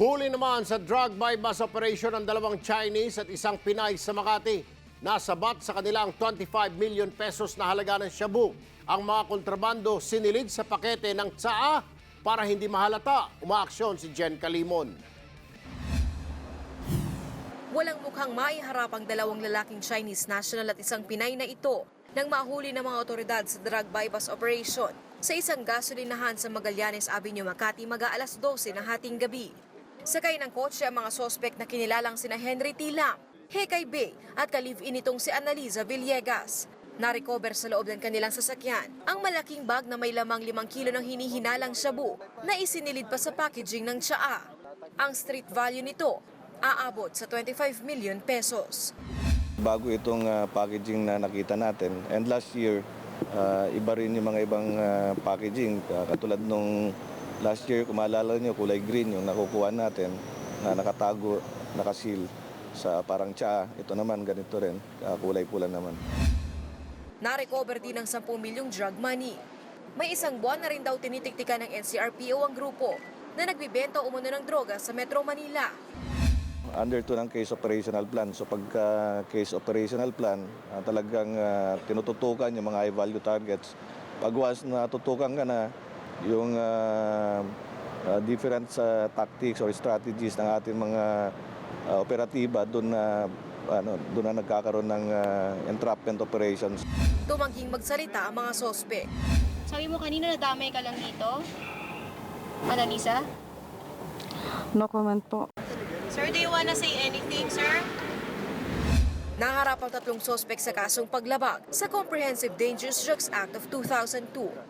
Huli naman sa drug by bus operation ng dalawang Chinese at isang Pinay sa Makati. Nasabat sa kanilang 25 million pesos na halaga ng shabu. Ang mga kontrabando sinilid sa pakete ng tsaa para hindi mahalata. Umaaksyon si Jen Kalimon. Walang mukhang maiharap ang dalawang lalaking Chinese national at isang Pinay na ito nang mahuli ng mga otoridad sa drug bypass operation sa isang gasolinahan sa Magallanes Avenue, Makati mag-aalas 12 ng hating gabi. Sakay ng kotse ang mga sospek na kinilalang sina Henry Tilam, Hekay Bay at kalivin nitong si Annaliza Villegas. Na-recover sa loob ng kanilang sasakyan ang malaking bag na may lamang 5 kilo ng hinihinalang shabu na isinilid pa sa packaging ng tsaa. Ang street value nito aabot sa 25 million pesos. Bago itong ah, packaging na nakita natin. And last year, ah, iba rin yung mga ibang ah, packaging. Ah, katulad nung last year, kung maalala nyo, kulay green yung nakukuha natin na nakatago, nakasil sa parang tsaa. Ito naman, ganito rin, ah, kulay pula naman. Na-recover din ng 10 milyong drug money. May isang buwan na rin daw tinitiktikan ng NCRPO ang grupo na nagbibenta umano ng droga sa Metro Manila. Under to ng case operational plan. So pagka case operational plan, ah, talagang ah, tinututukan yung mga high value targets. Pag once natutukan ka na yung ah, ah, different sa tactics or strategies ng ating mga ah, operatiba, doon na ano, doon na nagkakaroon ng ah, entrapment operations. Tumangging magsalita ang mga sospek. Sabi mo kanina nadamay ka lang dito? Annalisa? No comment po. Sir, do you wanna say anything, sir? Naharap ang tatlong sospek sa kasong paglabag sa Comprehensive Dangerous Drugs Act of 2002.